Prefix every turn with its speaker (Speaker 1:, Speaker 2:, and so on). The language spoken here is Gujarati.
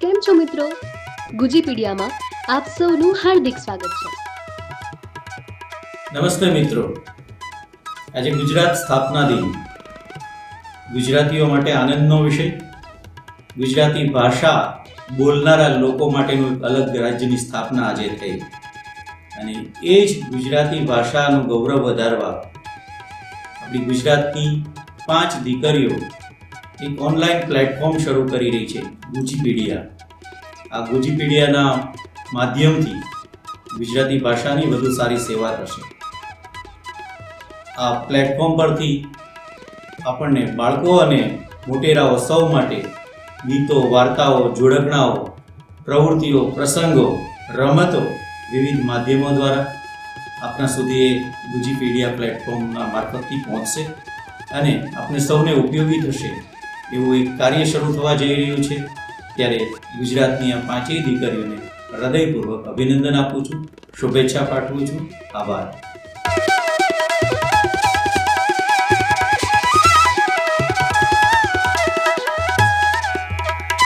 Speaker 1: કેમ છો મિત્રો? ગુજીપીડિયામાં આપ સૌનું હાર્દિક સ્વાગત છે.
Speaker 2: નમસ્તે મિત્રો. આજે ગુજરાત સ્થાપના દિન. ગુજરાતીઓ માટે આનંદનો વિષય. ગુજરાતી ભાષા બોલનારા લોકો માટેનું એક અલગ રાજ્યની સ્થાપના આજે થઈ. અને એ જ ગુજરાતી ભાષાનું ગૌરવ વધારવા આપણી ગુજરાતની પાંચ દીકરીઓ એક ઓનલાઈન પ્લેટફોર્મ શરૂ કરી રહી છે, ગુજીપીડિયા. આ ગુજીપીડિયાના માધ્યમથી ગુજરાતી ભાષાની વધુ સારી સેવા થશે. આ પ્લેટફોર્મ પરથી આપણને બાળકો અને મોટેરાઓ સૌ માટે ગીતો, વાર્તાઓ, જોડકણાઓ, પ્રવૃત્તિઓ, પ્રસંગો, રમતો વિવિધ માધ્યમો દ્વારા આપણા સુધી એ ગુજીપીડિયા પ્લેટફોર્મના મારફતથી પહોંચશે અને આપણે સૌને ઉપયોગી થશે એવું એક કાર્ય શરૂ થવા જઈ રહ્યું છે, ત્યારે ગુજરાતની આ પાંચેય દીકરીઓને હૃદયપૂર્વક અભિનંદન આપું છું, શુભેચ્છા પાઠવું છું. આભાર.